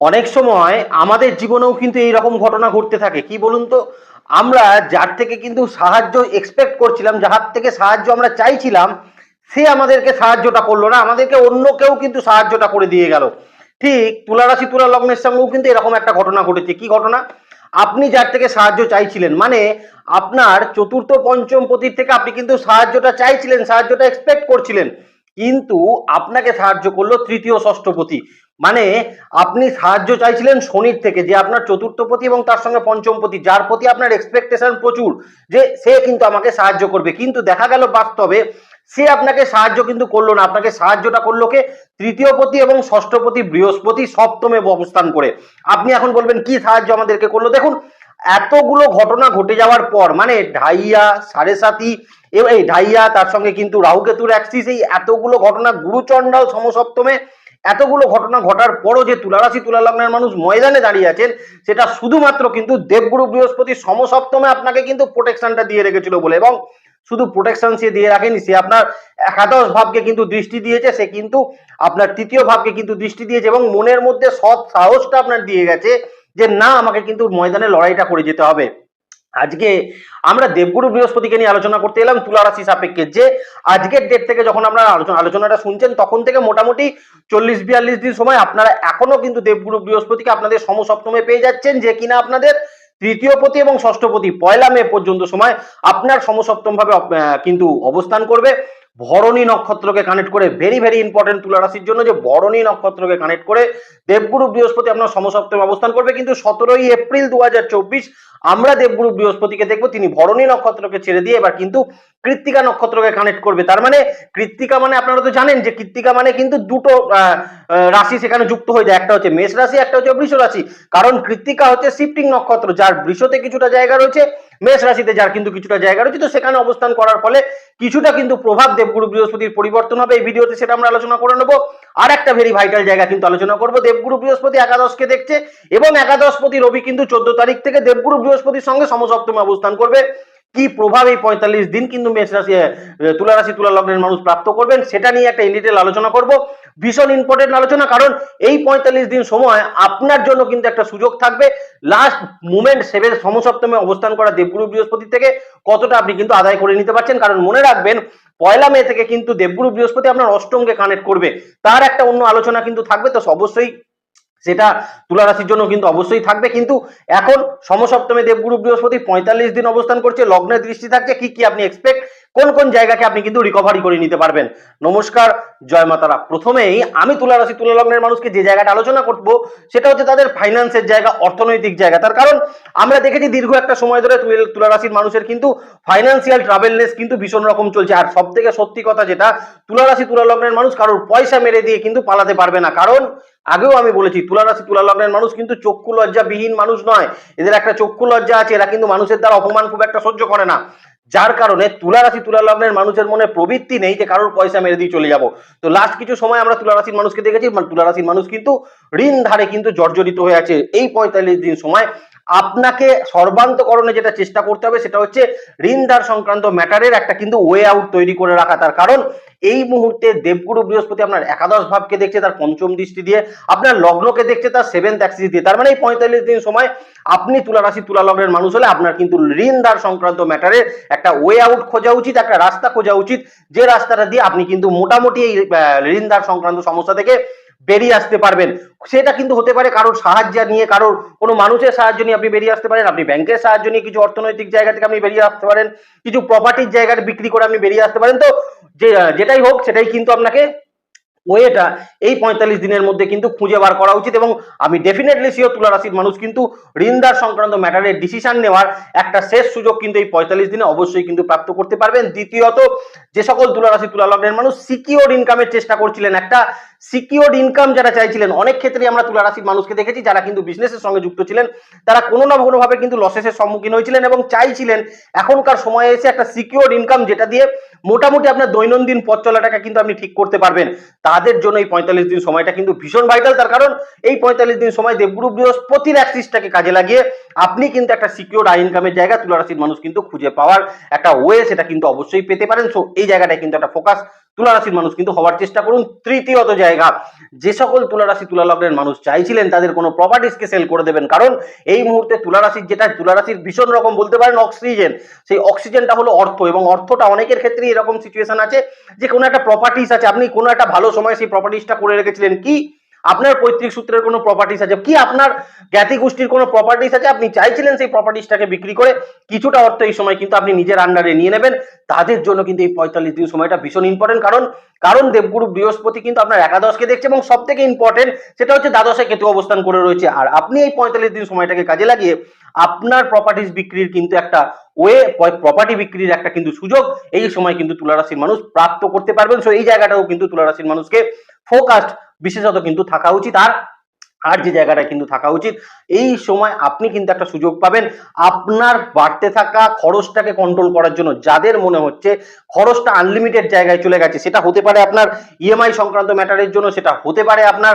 অনেক সময় আমাদের জীবনেও কিন্তু এই রকম ঘটনা ঘটতে থাকে। কি বলুন তো? আমরা যার থেকে কিন্তু সাহায্য এক্সপেক্ট করছিলাম যার থেকে সাহায্য আমরা চাইছিলাম, সে আমাদেরকে সাহায্যটা করল না। আমাদেরকে অন্য কেউ কিন্তু সাহায্যটা করে দিয়ে গেল। ঠিক তুলা রাশি তুলা লগ্নের সঙ্গেও কিন্তু এরকম একটা ঘটনা ঘটেছে। কি ঘটনা? আপনি যার থেকে সাহায্য চাইছিলেন মানে আপনার চতুর্থ, পঞ্চম পতির থেকে আপনি কিন্তু সাহায্যটা চাইছিলেন, সাহায্যটা এক্সপেক্ট করছিলেন। কিন্তু আপনাকে সাহায্য করল তৃতীয় ষষ্ঠপতি মানে আপনি সাহায্য চাইছিলেন শনির থেকে যে আপনার চতুর্থপতি এবং তার সঙ্গে পঞ্চমপতি যার প্রতি আপনার এক্সপেকটেশন প্রচুর, যে সে কিন্তু আমাকে সাহায্য করবে। কিন্তু দেখা গেল বাস্তবে সে আপনাকে সাহায্য কিন্তু করল না। আপনাকে সাহায্যটা করল কে? তৃতীয় পতি এবং ষষ্ঠপতি বৃহস্পতি, সপ্তমে অবস্থান করে। আপনি এখন বলবেন, কি সাহায্য আমাদেরকে করল? দেখুন, এতগুলো ঘটনা ঘটে যাওয়ার পর মানে ঢাইয়া, সাড়ে সাতি এই ঢাইয়া, তার সঙ্গে কিন্তু রাহুকেতুর অ্যাক্সিস এই এতগুলো ঘটনা, গুরুচণ্ডাল সমসপ্তমে এতগুলো ঘটনা ঘটার পরও যে তুলারাশি তুলা লগ্নের মানুষ ময়দানে দাঁড়িয়ে আছেন, সেটা শুধুমাত্র কিন্তু দেবগুরু বৃহস্পতি সমসপ্তমে আপনাকে কিন্তু প্রোটেকশনটা দিয়ে রেখেছিল বলে এবং শুধু প্রোটেকশন সে দিয়ে রাখেনি, সে আপনার একাদশ ভাবকে কিন্তু দৃষ্টি দিয়েছে, সে কিন্তু আপনার তৃতীয় ভাবকে কিন্তু দৃষ্টি দিয়েছে এবং মনের মধ্যে সৎ সাহসটা আপনার দিয়ে গেছে যে না, আমাকে কিন্তু ময়দানে লড়াইটা করে যেতে হবে। আজকে আমরা দেবগুরু বৃহস্পতিকে নিয়ে আলোচনা করতে এলাম তুলা রাশি সাপেক্ষে। যে আজকের ডেট থেকে যখন আমরা আলোচনাটা শুনছেন, তখন থেকে মোটামুটি চল্লিশ বিয়াল্লিশ দিন সময় আপনারা এখনও কিন্তু দেবগুরু বৃহস্পতিকে আপনাদের সমসপ্তমে পেয়ে যাচ্ছেন, যে কিনা আপনাদের তৃতীয় পতি এবং ষষ্ঠপতি পয়লা মে পর্যন্ত সময় আপনার সমসপ্তম ভাবে কিন্তু অবস্থান করবে। ভরণী নক্ষত্রকে কানেক্ট করে ভেরি ভেরি ইম্পর্টেন্ট তুলা রাশির জন্য যে ভরণী নক্ষত্রকে কানেক্ট করে দেবগুরু বৃহস্পতি আপনার সমসপ্তমে অবস্থান করবে। কিন্তু সতেরোই এপ্রিল দুহাজার চব্বিশ আমরা দেবগুরু বৃহস্পতিকে দেখব, তিনি ভরণী নক্ষত্রকে ছেড়ে দিয়ে এবার কিন্তু কৃত্তিকা নক্ষত্রকে কানেক্ট করবে। তার মানে কৃত্তিকা মানে আপনারা তো জানেন যে কৃত্তিকা মানে কিন্তু দুটো রাশি সেখানে যুক্ত হয়ে যায়। একটা হচ্ছে মেষ রাশি, একটা হচ্ছে বৃষ রাশি। কারণ কৃত্তিকা হচ্ছে শিফটিং নক্ষত্র, যার বৃষতে কিছুটা জায়গা রয়েছে। মেষ রাশিতে যার কিন্তু কিছুটা জায়গা রয়েছে, তো সেখানে অবস্থান করার ফলে কিছুটা কিন্তু প্রভাব দেবগুরু বৃহস্পতির পরিবর্তন হবে। এই ভিডিওতে সেটা আমরা আলোচনা করে নেব। আর একটা ভেরি ভাইটাল জায়গা কিন্তু আলোচনা করব। দেবগুরু বৃহস্পতি একাদশকে দেখছে এবং একাদশপতি রবি কিন্তু চোদ্দ তারিখ থেকে দেবগুরু বৃহস্পতির সঙ্গে সমসপ্তমে অবস্থান করবে। কি প্রভাব এই পঁয়তাল্লিশ দিন কিন্তু মেষ রাশি, তুলা রাশি, তুলা লগ্নের মানুষ প্রাপ্ত করবেন, সেটা নিয়ে একটা ইন্ডিটেল আলোচনা করব। ভীষণ ইম্পর্টেন্ট আলোচনা, কারণ এই পঁয়তাল্লিশ দিন সময় আপনার জন্য কিন্তু একটা সুযোগ থাকবে। লাস্ট মুমেন্ট সেভেন সমসপ্তমে অবস্থান করা দেবগুরু বৃহস্পতি থেকে কতটা আপনি কিন্তু আদায় করে নিতে পারছেন? কারণ মনে রাখবেন, পয়লা মে থেকে কিন্তু দেবগুরু বৃহস্পতি আপনার অষ্টমকে কানেক্ট করবে। তার একটা অন্য আলোচনা কিন্তু থাকবে, তো অবশ্যই সেটা তুলা রাশির জন্য কিন্তু অবশ্যই থাকবে। কিন্তু এখন সমসপ্তমে দেবগুরু বৃহস্পতি পঁয়তাল্লিশ দিন অবস্থান করছে, লগ্নের দৃষ্টি থাকছে, কি কি আপনি এক্সপেক্ট কোন কোন জায়গাকে আপনি কিন্তু রিকভারি করে নিতে পারবেন। নমস্কার, জয় মাতারা। প্রথমেই আমি তুলা রাশি, তুলা লগ্নের মানুষকে যে জায়গাটা আলোচনা করব, সেটা হচ্ছে তাদের ফাইন্যান্সের জায়গা, অর্থনৈতিক জায়গা। তার কারণ আমরা দেখেছি দীর্ঘ একটা সময় ধরে তুলা রাশির মানুষের কিন্তু ফাইন্যান্সিয়াল ট্রাভেলনেস কিন্তু ভীষণ রকম চলছে। আর সব থেকে সত্যি কথা যেটা, তুলা রাশি, তুলা লগ্নের মানুষ কারোর পয়সা মেরে দিয়ে কিন্তু পালাতে পারবে না। কারণ আগেও আমি বলেছি তুলা রাশি তুলা লগ্নের মানুষ কিন্তু চক্ষু লজ্জাবিহীন মানুষ নয়। এদের একটা চক্ষু লজ্জা আছে, এরা কিন্তু মানুষের দ্বারা অপমান খুব একটা সহ্য করে না। যার কারণে তুলা রাশি তুলা লগ্নের মানুষের মনে প্রবৃত্তি নেই যে কারোর পয়সা মেরে দিয়ে চলে যাব। তো লাস্ট কিছু সময় আমরা তুলা রাশির মানুষকে দেখেছি মানে তুলা রাশির মানুষ কিন্তু ঋণ ধারে কিন্তু জর্জরিত হয়ে আছে। এই পঁয়তাল্লিশ দিন সময় আপনাকে সর্বান্তকরণে যেটা চেষ্টা করতে হবে, সেটা হচ্ছে ঋণ ধার সংক্রান্ত ম্যাটারের একটা কিন্তু ওয়ে আউট তৈরি করে রাখা। তার কারণ এই মুহূর্তে দেবগুরু বৃহস্পতি আপনার একাদশ ভাবকে দেখছে তার পঞ্চম দৃষ্টি দিয়ে আপনার লগ্নকে দেখছে তার সেভেন্থ অ্যাক্সিস দিয়ে। তার মানে এই পঁয়তাল্লিশ দিন সময় আপনি তুলা রাশি তুলা লগ্নের মানুষ হলে আপনার কিন্তু ঋণ ধার সংক্রান্ত ম্যাটারের একটা ওয়ে আউট খোঁজা উচিত একটা রাস্তা খোঁজা উচিত যে রাস্তাটা দিয়ে আপনি কিন্তু মোটামুটি এই আহ, ঋণ ধার সংক্রান্ত সমস্যা থেকে বেরিয়ে আসতে পারবেন। সেটা কিন্তু হতে পারে কারোর সাহায্য নিয়ে কারোর কোনো মানুষের সাহায্য নিয়ে আপনি বেরিয়ে আসতে পারেন আপনি ব্যাংকের সাহায্য নিয়ে কিছু অর্থনৈতিক জায়গা থেকে আপনি বেরিয়ে আসতে পারেন কিছু প্রপার্টির জায়গাটা বিক্রি করে আপনি বেরিয়ে আসতে পারেন। তো যে যেটাই হোক, সেটাই কিন্তু আপনাকে ওয়েটা এই পঁয়তাল্লিশ দিনের মধ্যে কিন্তু খুঁজে বার করা উচিত এবং আমি ডেফিনেটলি সিও তুলা রাশির মানুষ কিন্তু ঋণদার সংক্রান্ত ম্যাটারের ডিসিশন নেওয়ার একটা শেষ সুযোগ কিন্তু এই পঁয়তাল্লিশ দিনে অবশ্যই কিন্তু প্রাপ্ত করতে পারবেন। দ্বিতীয়ত, যে সকল তুলা রাশি, তুলা লগ্নের মানুষ সিকিওর ইনকামের চেষ্টা করছিলেন। একটা সিকিওর ইনকাম যারা চাইছিলেন, অনেক ক্ষেত্রে আমরা তুলা রাশির মানুষকে দেখেছি যারা কিন্তু বিজনেসের সঙ্গে যুক্ত ছিলেন। তারা কোনো না কোনোভাবে কিন্তু লসেসের সম্মুখীন হয়েছিলেন এবং চাইছিলেন এখনকার সময়ে এসে একটা সিকিওর ইনকাম যেটা দিয়ে মোটামুটি আপনার দৈনন্দিন পথ চলাটাকে কিন্তু আপনি ঠিক করতে পারবেন। তাদের জন্য এই পঁয়তাল্লিশ দিন সময়টা কিন্তু ভীষণ ভাইটাল তার কারণ এই পঁয়তাল্লিশ দিন সময় দেবগুরু বৃহস্পতির অ্যাক্সিসটাকে কাজে লাগিয়ে আপনি কিন্তু একটা সিকিউর আই ইনকামের জায়গা তুলারাশির মানুষ কিন্তু খুঁজে পাওয়ার একটা ওয়ে সেটা কিন্তু অবশ্যই পেতে পারেন। সো এই জায়গাটায় কিন্তু একটা ফোকাস তুলা রাশির মানুষ, কিন্তু হওয়ার চেষ্টা করুন তৃতীয়ত জায়গা। যে সকল তুলারাশি তুলা লগ্নের মানুষ চাইছিলেন, তাদের কোনো প্রপার্টিসকে সেল করে দেবেন। কারণ এই মুহূর্তে তুলা রাশির যেটা, তুলারাশির ভীষণ রকম বলতে পারেন অক্সিজেন সেই অক্সিজেনটা হলো অর্থ, এবং অর্থটা অনেকের ক্ষেত্রে এরকম সিচুয়েশন আছে যে কোনো একটা প্রপার্টিস আছে, আপনি কোনো একটা ভালো সময় সেই প্রপার্টিসটা করে রেখেছিলেন। কি? আপনার পৈতৃক সূত্রের কোনো প্রপার্টিস আছে? কি আপনার জ্ঞাতি গোষ্ঠীর কোনো প্রপার্টিস আছে? আপনি চাইছিলেন সেই প্রপার্টিসটাকে বিক্রি করে। কিছুটা অর্থ এই সময় কিন্তু আপনি নিজের আন্ডারে নিয়ে নেবেন। তাদের জন্য কিন্তু এই পঁয়তাল্লিশ দিন সময়টা ভীষণ ইম্পর্টেন্ট কারণ কারণ দেবগুরু বৃহস্পতি কিন্তু আপনার একাদশকে দেখছে এবং সব থেকে ইম্পর্টেন্ট সেটা হচ্ছে দ্বাদশে কেতু অবস্থান করে রয়েছে। আর আপনি এই পঁয়তাল্লিশ দিন সময়টাকে কাজে লাগিয়ে আপনার প্রপার্টিস বিক্রির কিন্তু একটা ওয়ে প্রপার্টি বিক্রির একটা কিন্তু সুযোগ এই সময় কিন্তু তুলারাশির মানুষ প্রাপ্ত করতে পারবেন। সো এই জায়গাটাও কিন্তু তুলারাশির মানুষকে ফোকাসড বিশেষত কিন্তু থাকা উচিত আর আর যে জায়গাটা কিন্তু থাকা উচিত, এই সময় আপনি কিন্তু একটা সুযোগ পাবেন আপনার বাড়তে থাকা খরচটাকে কন্ট্রোল করার জন্য। যাদের মনে হচ্ছে খরচটা আনলিমিটেড জায়গায় চলে গেছে, সেটা হতে পারে আপনার ইএমআই সংক্রান্ত ম্যাটারের জন্য, সেটা হতে পারে আপনার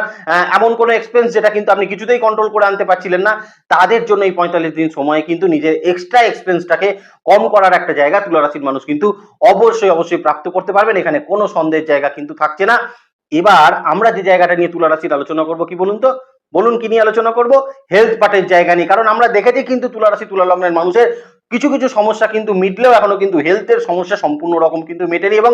এমন কোনো এক্সপেন্স যেটা কিন্তু আপনি কিছুতেই কন্ট্রোল করে আনতে পারছিলেন না, তাদের জন্য এই পঁয়তাল্লিশ দিন সময়ে কিন্তু নিজের এক্সট্রা এক্সপেন্সটাকে কম করার একটা জায়গা তুলারাশির মানুষ কিন্তু অবশ্যই অবশ্যই প্রাপ্ত করতে পারবেন। এখানে কোনো সন্দেহের জায়গা কিন্তু থাকছে না। এবার আমরা যে জায়গাটা নিয়ে তুলা রাশির আলোচনা করব কি বলুন তো? বলুন কি নিয়ে আলোচনা করব? হেলথ পার্টের জায়গা নিয়ে। কারণ আমরা দেখেছি কিন্তু তুলা রাশি তুলা লগ্নের মানুষের কিছু কিছু সমস্যা কিন্তু মিটলেও এখনও কিন্তু হেলথের সমস্যা সম্পূর্ণ রকম কিন্তু মেটেনি এবং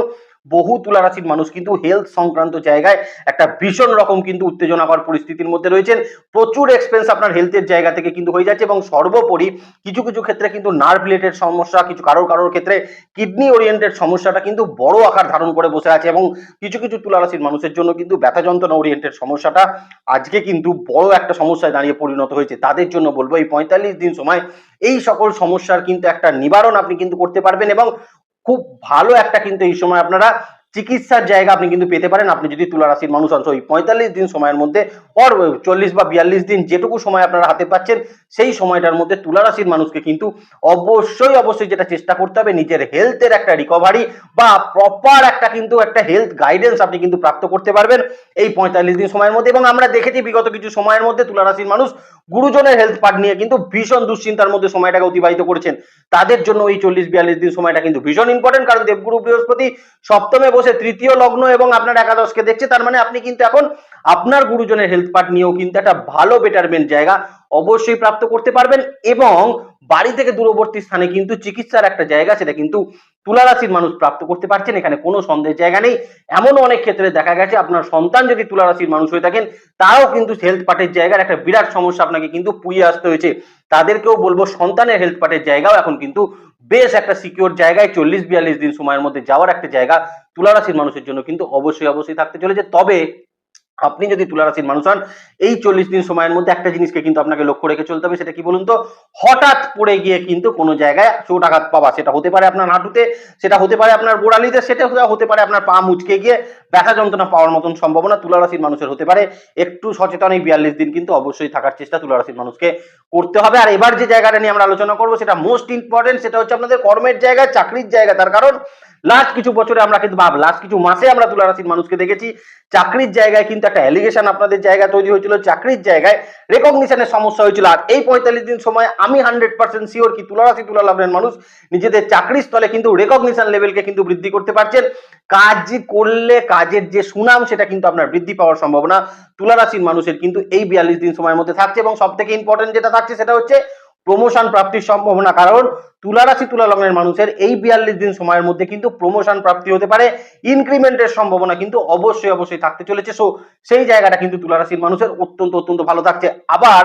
বহু তুলারাশির মানুষ কিন্তু হেলথ সংক্রান্ত জায়গায় একটা ভীষণ রকম কিন্তু উত্তেজনাকর পরিস্থিতির মধ্যে রয়েছেন। প্রচুর এক্সপেন্স আপনার হেলথের জায়গা থেকে কিন্তু হয়ে যাচ্ছে এবং সর্বোপরি কিছু কিছু ক্ষেত্রে কিন্তু নার্ভ রিলেটেড সমস্যা, কিছু কারোর কারোর ক্ষেত্রে কিডনি ওরিয়েন্টেড সমস্যাটা কিন্তু বড় আকার ধারণ করে বসে আছে এবং কিছু কিছু তুলারাশির মানুষের জন্য কিন্তু ব্যথা যন্ত্রণা ওরিয়েন্টেড সমস্যাটা আজকে কিন্তু বড় একটা সমস্যায় দাঁড়িয়ে পরিণত হয়েছে। তাদের জন্য বলব এই পঁয়তাল্লিশ দিন সময় এই সকল সমস্যার কিন্তু একটা নিবারণ আপনি কিন্তু করতে পারবেন এবং খুব ভালো একটা কিন্তু এই সময় আপনারা চিকিৎসার জায়গা আপনি কিন্তু পেতে পারেন। আপনি যদি তুলা রাশির মানুষ অংশ ওই পঁয়তাল্লিশ দিন সময়ের মধ্যে অর চল্লিশ বা বিয়াল্লিশ দিন যেটুকু সময় আপনারা হাতে পাচ্ছেন, সেই সময়টার মধ্যে তুলা রাশির মানুষকে কিন্তু অবশ্যই অবশ্যই যেটা চেষ্টা করতে হবে, নিজের হেলথের একটা রিকভারি বা প্রপার একটা কিন্তু একটা হেলথ গাইডেন্স আপনি কিন্তু প্রাপ্ত করতে পারবেন এই পঁয়তাল্লিশ দিন সময়ের মধ্যে। এবং আমরা দেখেছি বিগত কিছু সময়ের মধ্যে তুলা রাশির মানুষ গুরুজনের হেলথ পার্ট নিয়ে কিন্তু ভীষণ দুশ্চিন্তার মধ্যে সময়টাকে অতিবাহিত করেছেন। তাদের জন্য এই চল্লিশ, বিয়াল্লিশ দিন সময়টা কিন্তু ভীষণ ইম্পর্টেন্ট কারণ দেবগুরু বৃহস্পতি সপ্তমে বসে তৃতীয় লগ্ন এবং আপনার একাদশকে দেখছে, তার মানে আপনি কিন্তু এখন আপনার গুরুজনের হেলথ পার্ট নিয়েও কিন্তু একটা ভালো বেটারমেন্ট জায়গা অবশ্যই প্রাপ্ত করতে পারবেন এবং বাড়ি থেকে দূরবর্তী স্থানে কিন্তু চিকিৎসার একটা জায়গা, সেটা কিন্তু তুলা রাশির মানুষ প্রাপ্ত করতে পারছেন, এখানে কোনো সন্দেহের জায়গা নেই। এমন অনেক ক্ষেত্রে দেখা গেছে, আপনার সন্তান যদি তুলা রাশির মানুষ হয়ে থাকেন, তারাও কিন্তু হেলথ পার্টের জায়গার একটা বিরাট সমস্যা আপনাকে কিন্তু পুইয়ে আসতে হয়েছে। তাদেরকেও বলব, সন্তানের হেলথ পার্টের জায়গাও এখন কিন্তু বেশ একটা সিকিউর জায়গায় চল্লিশ বিয়াল্লিশ দিন সময়ের মধ্যে যাওয়ার একটা জায়গা তুলা রাশির মানুষের জন্য কিন্তু অবশ্যই অবশ্যই থাকতে চলেছে। তবে আপনি যদি তুলা রাশির মানুষ হন, এই চল্লিশ দিন সময়ের মধ্যে একটা জিনিসকে কিন্তু আপনাকে লক্ষ্য রেখে চলতে হবে, সেটা কি বলুন তো? হঠাৎ পড়ে গিয়ে কিন্তু কোনো জায়গায় চোট আঘাত পাওয়া, সেটা হতে পারে আপনার হাঁটুতে, সেটা হতে পারে আপনার গোড়ালিতে, সেটা হতে পারে আপনার পা মুচকে গিয়ে ব্যথা যন্ত্রণা পাওয়ার মতন সম্ভাবনা তুলা রাশির মানুষের হতে পারে। একটু সচেতন এই বিয়াল্লিশ দিন কিন্তু অবশ্যই থাকার চেষ্টা তুলা রাশির মানুষকে করতে হবে। আর এবার যে জায়গাটা নিয়ে আমরা আলোচনা করব, সেটা মোস্ট ইম্পর্টেন্ট সেটা হচ্ছে আপনাদের কর্মের জায়গা, চাকরির জায়গা, তার কারণ লাস্ট কিছু বছরে আমরা কিন্তু ভাব লাস্ট কিছু মাসে আমরা তুলা রাশির মানুষকে দেখেছি। চাকরির জায়গায় কিন্তু একটা অ্যালিগেশন আপনাদের জায়গায় তৈরি হয়েছিল। চাকরির জায়গায় রেকগনিশনের সমস্যা হয়েছিল। আর এই পঁয়তাল্লিশ দিন সময় আমি হান্ড্রেড পার্সেন্ট শিওর কি তুলা রাশি তুলা লাভের মানুষ নিজেদের চাকরির স্থলে কিন্তু রেকগনিশন লেভেলকে কিন্তু বৃদ্ধি করতে পারছেন। কাজ করলে কাজের যে সুনাম, সেটা কিন্তু আপনার বৃদ্ধি পাওয়ার সম্ভাবনা তুলা রাশির মানুষের কিন্তু এই বিয়াল্লিশ দিন সময়ের মধ্যে থাকছে। এবং সব থেকে ইম্পর্টেন্ট যেটা থাকছে, সেটা হচ্ছে প্রমোশন প্রাপ্তির সম্ভাবনা, কারণ তুলা রাশি তুলা লগ্নের মানুষের এই বিয়াল্লিশ দিন সময়ের মধ্যে কিন্তু প্রমোশন প্রাপ্তি হতে পারে ইনক্রিমেন্টের সম্ভাবনা কিন্তু অবশ্যই অবশ্যই থাকতে চলেছে। সো সেই জায়গাটা কিন্তু তুলা রাশির মানুষের অত্যন্ত অত্যন্ত ভালো থাকছে। আবার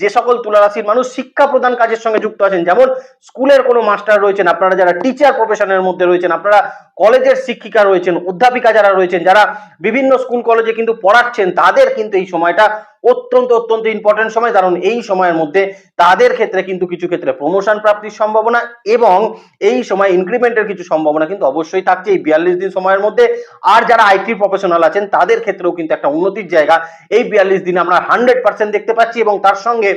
যে সকল তুলা রাশির মানুষ শিক্ষা প্রদান কাজের সঙ্গে যুক্ত আছেন, যেমন স্কুলের কোনো মাস্টার রয়েছেন, আপনারা যারা টিচার প্রফেশনের মধ্যে রয়েছেন, আপনারা কলেজের শিক্ষিকা রয়েছেন, অধ্যাপিকা যারা রয়েছেন, যারা বিভিন্ন স্কুল কলেজে কিন্তু পড়াচ্ছেন, তাদের কিন্তু এই সময়টা অত্যন্ত অত্যন্ত ইম্পর্টেন্ট সময়। কারণ এই সময়ের মধ্যে তাদের ক্ষেত্রে কিন্তু কিছু ক্ষেত্রে প্রমোশন প্রাপ্তির সম্ভাবনা এবং এই সময় ইনক্রিমেন্টের কিছু সম্ভাবনা কিন্তু অবশ্যই থাকছে এই বিয়াল্লিশ দিন সময়ের মধ্যে। আর যারা আইটি প্রফেশনাল আছেন, তাদের ক্ষেত্রেও কিন্তু একটা উন্নতির জায়গা। এই বিয়াল্লিশ দিনে আমরা হান্ড্রেড পার্সেন্ট দেখতে পাচ্ছি এবং তার সঙ্গে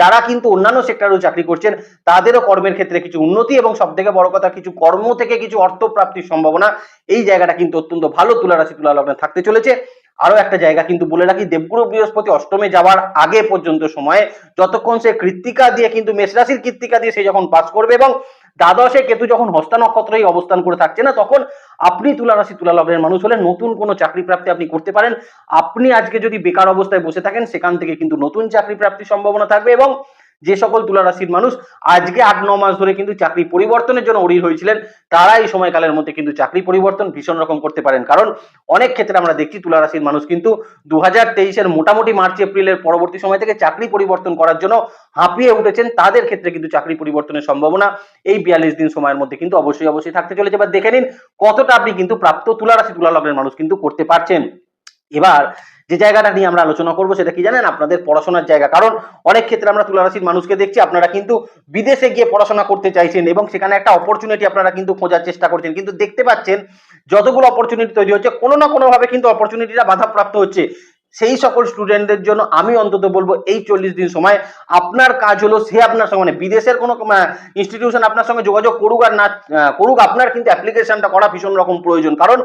যারা কিন্তু অন্যান্য সেক্টরেও চাকরি করছেন, তাদেরও কর্মের ক্ষেত্রে কিছু উন্নতি এবং সব থেকে বড় কথা কিছু কর্ম থেকে কিছু অর্থ প্রাপ্তির সম্ভাবনা। এই জায়গাটা কিন্তু অত্যন্ত ভালো তুলা রাশি তুলা লগ্নে থাকতে চলেছে। আরও একটা জায়গা কিন্তু বলে রাখি, দেবগুরু বৃহস্পতি অষ্টমে যাওয়ার আগে পর্যন্ত সময়ে যতক্ষণ সে কৃত্তিকা দিয়ে কিন্তু মেষরাশির কৃত্তিকা দিয়ে সে যখন পাস করবে এবং দ্বাদশে কেতু যখন হস্তা নক্ষত্রেই অবস্থান করে থাকছে না, তখন আপনি তুলা রাশি, তুলা লগ্নের মানুষ হলে নতুন কোনো চাকরি প্রাপ্তি আপনি করতে পারেন। আপনি আজকে যদি বেকার অবস্থায় বসে থাকেন, সেখান থেকে কিন্তু নতুন চাকরি প্রাপ্তির সম্ভাবনা থাকবে এবং যে সকল তুলারাশির মানুষ আজকে আট, ন মাস ধরে কিন্তু চাকরি পরিবর্তনের জন্য অড়ির হয়েছিলেন তারা এই সময়কালের মধ্যে কিন্তু চাকরি পরিবর্তন ভীষণ রকম করতে পারেন। কারণ অনেক ক্ষেত্রে আমরা দেখছি তুলা রাশির মানুষ কিন্তু দু হাজার তেইশের মোটামুটি মার্চ, এপ্রিলের পরবর্তী সময় থেকে চাকরি পরিবর্তন করার জন্য হাঁপিয়ে উঠেছেন, তাদের ক্ষেত্রে কিন্তু চাকরি পরিবর্তনের সম্ভাবনা এই বিয়াল্লিশ দিন সময়ের মধ্যে কিন্তু অবশ্যই অবশ্যই থাকতে চলেছে। এবার দেখে নিন কতটা আপনি কিন্তু প্রাপ্ত তুলা রাশি তুলা লগ্নের মানুষ কিন্তু করতে পারছেন। এবার যে জায়গাটা নিয়ে আমরা আলোচনা করব সেটা কি জানেন? আপনাদের পড়াশোনার জায়গা। কারণ অনেক ক্ষেত্রে আমরা তুলারাশির মানুষকে দেখছি, আপনারা কিন্তু বিদেশে গিয়ে পড়াশোনা করতে চাইছেন এবং সেখানে একটা অপরচুনিটি আপনারা কিন্তু খোঁজার চেষ্টা করছেন। কিন্তু দেখতে পাচ্ছেন, যতগুলো অপরচুনিটি তৈরি হচ্ছে, কোনো না কোনোভাবে কিন্তু অপরচুনিটিটা বাধাপ্রাপ্ত হচ্ছে। সেই সকল স্টুডেন্টদের জন্য আমি অন্তত বলব, এই চল্লিশ দিন সময় আপনার কাজ হলো সে আপনার সঙ্গে মানে বিদেশের কোনো ইনস্টিটিউশন আপনার সঙ্গে যোগাযোগ করুক আর না করুক, আপনার কিন্তু অ্যাপ্লিকেশনটা করা ভীষণ রকম প্রয়োজন। কারণ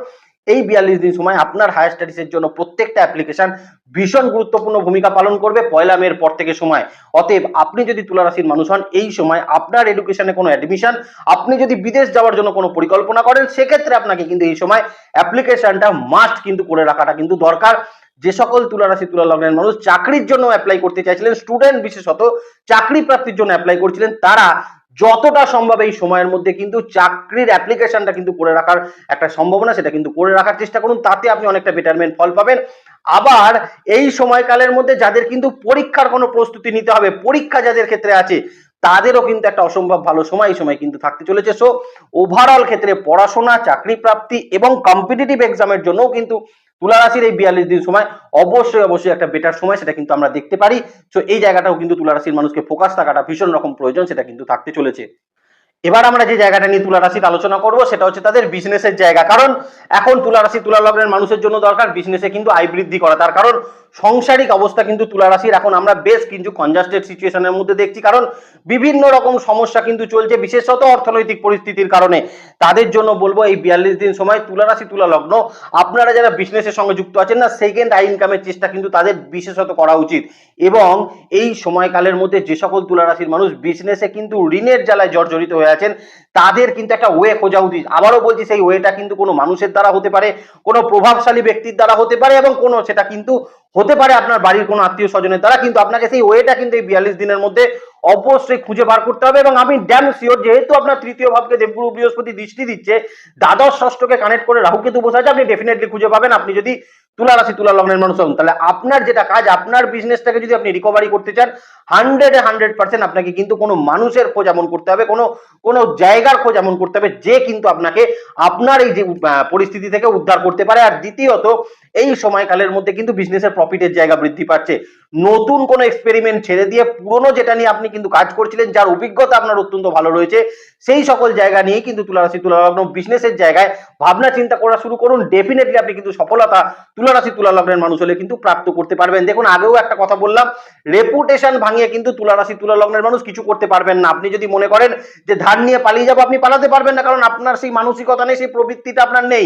এই বিয়াল্লিশ দিন সময় আপনার হায়ার স্টাডিজের জন্য প্রত্যেকটা অ্যাপ্লিকেশন ভীষণ গুরুত্বপূর্ণ ভূমিকা পালন করবে পয়লা মের পর থেকে সময়। অতএব আপনি যদি তুলারাশির মানুষ হন, এই সময় আপনার এডুকেশনে কোনো অ্যাডমিশন আপনি যদি বিদেশ যাওয়ার জন্য কোনো পরিকল্পনা করেন, সেক্ষেত্রে আপনাকে কিন্তু এই সময় অ্যাপ্লিকেশনটা মাস্ট কিন্তু করে রাখাটা কিন্তু দরকার। যে সকল তুলা রাশি তুলা লগ্নের মানুষ চাকরির জন্য অ্যাপ্লাই করতে চাইছিলেন স্টুডেন্ট বিশেষত চাকরি প্রাপ্তির জন্য অ্যাপ্লাই করছিলেন, তারা যতটা সম্ভব এই সময়ের মধ্যে কিন্তু চাকরির অ্যাপ্লিকেশনটা কিন্তু করে রাখার একটা সম্ভাবনা সেটা কিন্তু করে রাখার চেষ্টা করুন, তাতে আপনি অনেকটা বেটারমেন্ট ফল পাবেন। আবার এই সময়কালের মধ্যে যাদের কিন্তু পরীক্ষার কোনো প্রস্তুতি নিতে হবে, পরীক্ষা যাদের ক্ষেত্রে আছে, তাদেরও কিন্তু একটা অসম্ভব ভালো সময় এই সময় কিন্তু থাকতে চলেছে। সো ওভারঅল ক্ষেত্রে পড়াশোনা চাকরি প্রাপ্তি এবং কম্পিটিটিভ এক্সামের জন্যও কিন্তু তুলা রাশির এই বিয়াল্লিশ দিন সময় অবশ্যই অবশ্যই একটা বেটার সময়, সেটা কিন্তু আমরা দেখতে পারি। তো এই জায়গাটাও কিন্তু তুলা রাশির মানুষকে ফোকাস থাকাটা ভীষণ রকম প্রয়োজন, সেটা কিন্তু থাকতে চলেছে। এবার আমরা যে জায়গাটা নিয়ে তুলা রাশির আলোচনা করব, সেটা হচ্ছে তাদের বিজনেসের জায়গা। কারণ এখন তুলা রাশি তুলা লগ্নের মানুষের জন্য দরকার বিজনেসে কিন্তু আয় বৃদ্ধি করা। তার কারণ সাংসারিক অবস্থা কিন্তু তুলা রাশির এখন আমরা বেশ কিন্তু কনজাস্টেড সিচুয়েশনের মধ্যে দেখছি, কারণ বিভিন্ন রকম সমস্যা কিন্তু চলছে, বিশেষত অর্থনৈতিক পরিস্থিতির কারণে। তাদের জন্য বলব, এই বিয়াল্লিশ দিন সময় তুলা রাশি তুলা লগ্ন আপনারা যারা বিজনেসের সঙ্গে যুক্ত আছেন না সেকেন্ড আই ইনকামের চেষ্টা কিন্তু তাদের বিশেষত করা উচিত। এবং এই সময়কালের মধ্যে যে সকল তুলা রাশির মানুষ বিজনেসে কিন্তু ঋণের জ্বালায় জর্জরিত হয়ে আছেন, তাদের কিন্তু একটা ওয়ে খোঁজা উচিত। আবারও বলছি, সেই ওয়েটা কিন্তু কোনো মানুষের দ্বারা হতে পারে, কোনো প্রভাবশালী ব্যক্তির দ্বারা হতে পারে, এবং কোনো সেটা কিন্তু হতে পারে আপনার বাড়ির কোনো আত্মীয় স্বজনের দ্বারা, কিন্তু আপনাকে সেই ওয়েটা কিন্তু এই বিয়াল্লিশ দিনের মধ্যে অবশ্যই খুঁজে বার করতে হবে এবং আমি ড্যাম শিওর যেহেতু আপনার তৃতীয় ভাবকে দেবগুরু বৃহস্পতি দৃষ্টি দিচ্ছে, দ্বাদশ ষষ্ঠকে কানেক্ট করে রাহু কেতু বসে আছে, আপনি ডেফিনেটলি খুঁজে পাবেন। আপনি যদি তুলা রাশি তুলা লগ্নের মানুষ হন, তাহলে আপনার যেটা কাজ, আপনার বিজনেসটাকে যদি আপনি রিকভারি করতে চান হান্ড্রেড হান্ড্রেড পার্সেন্ট আপনাকে কিন্তু কোনো মানুষের খোঁজ এমন করতে হবে, কোনো কোনো জায়গার খোঁজ এমন করতে হবে যে কিন্তু আপনাকে আপনার এই যে পরিস্থিতি থেকে উদ্ধার করতে পারে। আর দ্বিতীয়ত, এই সময়কালের মধ্যে কিন্তু বিজনেসের প্রফিটের জায়গা বৃদ্ধি পাচ্ছে। নতুন কোনো এক্সপেরিমেন্ট ছেড়ে দিয়ে পুরনো যেটা নিয়ে আপনি কিন্তু কাজ করছিলেন, যার অভিজ্ঞতা আপনার অত্যন্ত ভালো রয়েছে। সেই সকল জায়গা নিয়ে কিন্তু তুলারাশি তুলালগ্ন বিজনেসের জায়গায় ভাবনা চিন্তা করা শুরু করুন। ডেফিনেটলি আপনি কিন্তু সফলতা তুলারাশি তুলালগ্নের মানুষ হলে কিন্তু প্রাপ্ত করতে পারবেন। দেখুন, আগেও একটা কথা বললাম রেপুটেশন ভাঙিয়ে কিন্তু তুলারাশি তুলালগ্নের মানুষ কিছু করতে পারবেন না। আপনি যদি মনে করেন যে ধার নিয়ে পালিয়ে যাব, আপনি পালাতে পারবেন না, কারণ আপনার সেই মানসিকতা নেই, সেই প্রবৃত্তিটা আপনার নেই।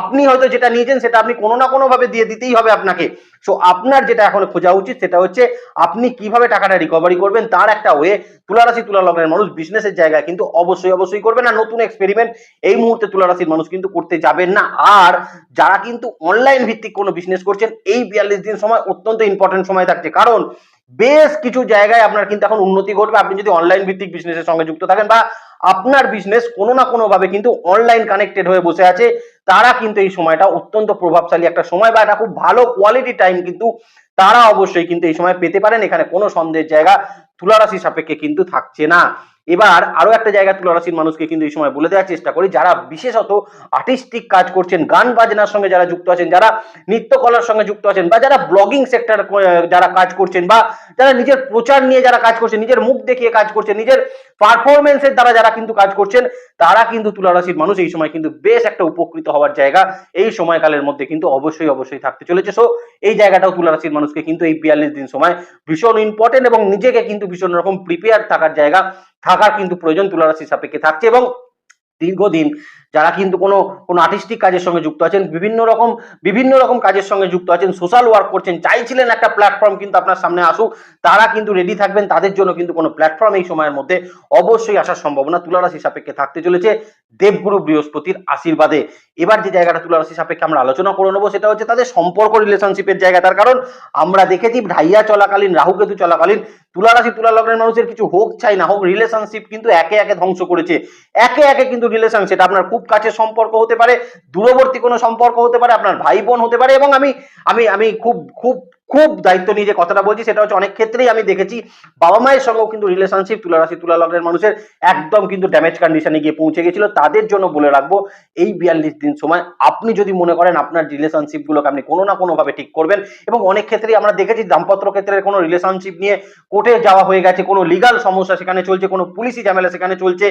আপনি হয়তো যেটা নিয়েছেন, সেটা আপনি কোনো না কোনো ভাবে দিয়ে দিতেই হবে আপনাকে। সো আপনার যেটা এখন খোঁজা উচিত, সেটা হচ্ছে আপনি কীভাবে টাকাটা রিকভারি করবেন, তার একটা ওয়ে তুলারাশি তুলা লগ্নের মানুষ বিজনেসের জায়গায় কিন্তু অবশ্যই অবশ্যই অবশ্যই করবেন না। নতুন এক্সপেরিমেন্ট এই মুহূর্তে তুলারাশির মানুষ কিন্তু করতে যাবেন না। আর যারা কিন্তু অনলাইন ভিত্তিক কোনো বিজনেস করছেন, এই বিয়াল্লিশ দিন সময় অত্যন্ত ইম্পর্টেন্ট সময় থাকছে। কারণ বেশ কিছু জায়গায় আপনার কিন্তু এখন উন্নতি ঘটবে। আপনি যদি অনলাইন ভিত্তিক বিজনেসের সঙ্গে যুক্ত থাকেন বা আপনার বিজনেস কোনো না কোনোভাবে কিন্তু অনলাইন কানেক্টেড হয়ে বসে আছে, তারা কিন্তু এই সময়টা অত্যন্ত প্রভাবশালী একটা সময় বা এটা খুব ভালো কোয়ালিটি টাইম কিন্তু তারা অবশ্যই কিন্তু এই সময় পেতে পারেন। এখানে কোনো সন্দেহের জায়গা তুলারাশি সাপেক্ষে কিন্তু থাকছে না। এবার আরও একটা জায়গা তুলারাশির মানুষকে কিন্তু এই সময় বলে দেওয়ার চেষ্টা করি, যারা বিশেষত আর্টিস্টিক কাজ করছেন, গান বাজনার সঙ্গে যারা যুক্ত আছেন, যারা নৃত্যকলার সঙ্গে যুক্ত আছেন, বা যারা ব্লগিং সেক্টর যারা কাজ করছেন, বা যারা নিজের প্রচার নিয়ে যারা কাজ করছেন, নিজের মুখ দেখিয়ে কাজ করছেন, নিজের পারফরমেন্সের দ্বারা যারা কিন্তু কাজ করছেন, তারা কিন্তু তুলারাশির মানুষ এই সময় কিন্তু বেশ একটা উপকৃত হওয়ার জায়গা এই সময়কালের মধ্যে কিন্তু অবশ্যই অবশ্যই থাকতে চলেছে। সো এই জায়গাটাও তুলারাশির মানুষকে কিন্তু এই বিয়াল্লিশ দিন সময় ভীষণ ইম্পর্টেন্ট এবং নিজেকে কিন্তু ভীষণ রকম প্রিপেয়ার থাকার জায়গা থাকার কিন্তু প্রয়োজন তুলারাশির সাপেক্ষে থাকছে এবং দীর্ঘদিন যারা কিন্তু কোনো কোনো আর্টিস্টিক কাজের সঙ্গে যুক্ত আছেন, বিভিন্ন রকম বিভিন্ন রকম কাজের সঙ্গে যুক্ত আছেন সোশ্যাল ওয়ার্ক করছেন, চাইছিলেন একটা প্ল্যাটফর্ম কিন্তু আপনার সামনে আসুক, তারা কিন্তু রেডি থাকবেন, তাদের জন্য কিন্তু কোনো প্ল্যাটফর্ম এই সময়ের মধ্যে অবশ্যই আসার সম্ভাবনা তুলারাশি সাপেক্ষে থাকতে চলেছে, দেবগুরু বৃহস্পতির আশীর্বাদে। এবার যে জায়গাটা তুলারাশি সাপেক্ষে আমরা আলোচনা করে নেব, সেটা হচ্ছে তাদের সম্পর্ক রিলেশনশিপের জায়গা, তার কারণ আমরা দেখেছি ঢাইয়া চলাকালীন রাহুকেতু চলাকালীন, তুলারাশি তুলা লগ্নের মানুষের কিছু হোক চাই না হোক রিলেশনশিপ কিন্তু একে একে ধ্বংস করেছে। একে একে কিন্তু রিলেশন সেটা আপনার খুব কাছের সম্পর্ক হতে পারে, দূরবর্তী কোনো সম্পর্ক হতে পারে, আপনার ভাই বোন হতে পারে এবং আমি আমি আমি খুব খুব খুব দায়িত্ব নিয়ে যে কথাটা বলছি, সেটা হচ্ছে অনেক ক্ষেত্রেই আমি দেখেছি বাবা মায়ের সঙ্গেও কিন্তু রিলেশনশিপ তুলারাশি তুলা লগ্নের মানুষের একদম কিন্তু ড্যামেজ কন্ডিশনে গিয়ে পৌঁছে গেছিল। তাদের জন্য বলে রাখব, এই বিয়াল্লিশ দিন সময় আপনি যদি মনে করেন আপনার রিলেশনশিপ গুলোকে আপনি কোনো না কোনোভাবে ঠিক করবেন এবং অনেক ক্ষেত্রেই আমরা দেখেছি দাম্পত্য ক্ষেত্রে কোনো রিলেশনশিপ নিয়ে কোর্টে যাওয়া হয়ে গেছে, কোনো লিগাল সমস্যা সেখানে চলছে, কোনো পুলিশি ঝামেলা সেখানে চলছে।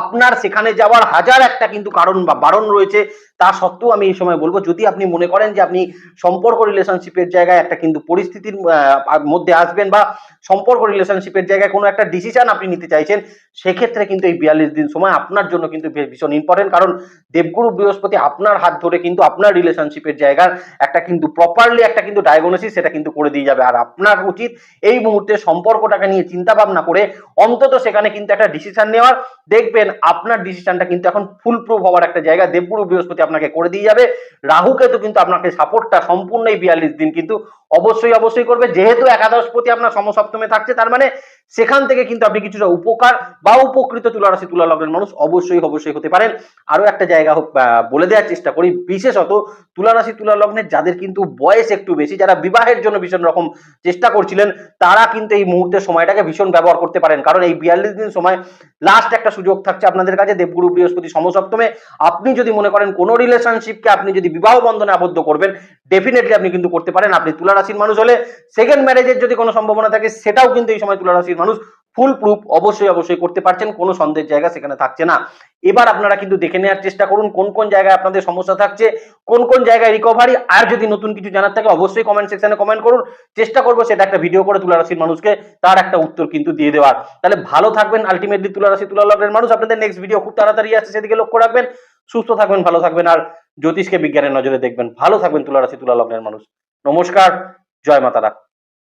আপনার সেখানে যাওয়ার হাজার একটা কিন্তু কারণ বা বারণ রয়েছে। তা সত্ত্বেও আমি এই সময় বলব, যদি আপনি মনে করেন যে আপনি সম্পর্ক রিলেশনশিপের জায়গায় একটা কিন্তু পরিস্থিতির মধ্যে আসবেন বা সম্পর্ক রিলেশনশিপের জায়গায় কোনো একটা ডিসিশন আপনি নিতে চাইছেন সেক্ষেত্রে কিন্তু এই বিয়াল্লিশ দিন সময় আপনার জন্য কিন্তু ভীষণ ইম্পর্টেন্ট কারণ দেবগুরু বৃহস্পতি আপনার হাত ধরে কিন্তু আপনার রিলেশনশিপের জায়গার একটা কিন্তু প্রপারলি একটা কিন্তু ডায়াগনোসিস সেটা কিন্তু করে দিয়ে যাবে। আর আপনার উচিত এই মুহূর্তে সম্পর্কটাকে নিয়ে চিন্তা ভাবনা করে অন্তত সেখানে কিন্তু একটা ডিসিশন নেওয়ার। দেখবেন আপনার ডিসিশনটা কিন্তু এখন ফুল প্রুফ হওয়ার একটা জায়গা দেবগুরু বৃহস্পতি আপনাকে করে দিয়ে যাবে। রাহু কেতু কিন্তু আপনাকে সাপোর্টটা সম্পূর্ণ এই বিয়াল্লিশ দিন কিন্তু অবশ্যই অবশ্যই করবে। যেহেতু একাদশপতি আপনার সমসপ্তমে থাকছে, তার মানে সেখান থেকে কিন্তু আপনি কিছুটা উপকার বা উপকৃত তুলারাশি, তুলা লগ্নের মানুষ অবশ্যই অবশ্যই হতে পারেন। আরও একটা জায়গা বলে দেওয়ার চেষ্টা করি, বিশেষত তুলারাশি, তুলা লগ্নের যাদের কিন্তু বয়স একটু বেশি, যারা বিবাহের জন্য ভীষণ রকম চেষ্টা করছিলেন, তারা কিন্তু এই মুহূর্তের সময়টাকে ভীষণ ব্যবহার করতে পারেন। কারণ এই বিয়াল্লিশ দিন সময় লাস্ট একটা সুযোগ থাকছে আপনাদের কাছে, দেবগুরু, বৃহস্পতি, সমসপ্তমে। আপনি যদি মনে করেন কোনো রিলেশনশিপকে আপনি যদি বিবাহ বন্ধনে আবদ্ধ করবেন ডেফিনেটলি আপনি কিন্তু করতে পারেন। আপনি তুলা রাশির মানুষ হলে সেকেন্ড ম্যারেজের যদি কোনো সম্ভাবনা থাকে, সেটাও কিন্তু এই সময় তুলা রাশির মানুষ ফুল প্রুফ অবশ্যই অবশ্যই করতে পারছেন, কোনো সন্দেহের জায়গা সেখানে থাকছে না। এবার আপনারা কিন্তু দেখে নেওয়ার চেষ্টা করুন, কোন কোন জায়গায় আপনাদের সমস্যা থাকছে, কোন কোন জায়গায় রিকভারি আর যদি নতুন কিছু জানার থাকে, অবশ্যই কমেন্ট সেকশনে কমেন্ট করুন। চেষ্টা করব সেটা একটা ভিডিও করে তুলা রাশির মানুষকে তার একটা উত্তর কিন্তু দিয়ে দেওয়ার। তাহলে ভালো থাকবেন আলটিমেটলি তুলা রাশি, তুলা লগ্নের মানুষ, আপনাদের নেক্সট ভিডিও খুব তাড়াতাড়ি আসছে, সেদিকে লক্ষ্য রাখবেন। সুস্থ থাকবেন, ভালো থাকবেন, আর জ্যোতিষকে বিজ্ঞানের নজরে দেখবেন। ভালো থাকবেন তুলা রাশি, তুলা লগ্নের মানুষ। নমস্কার, জয় মাতারা।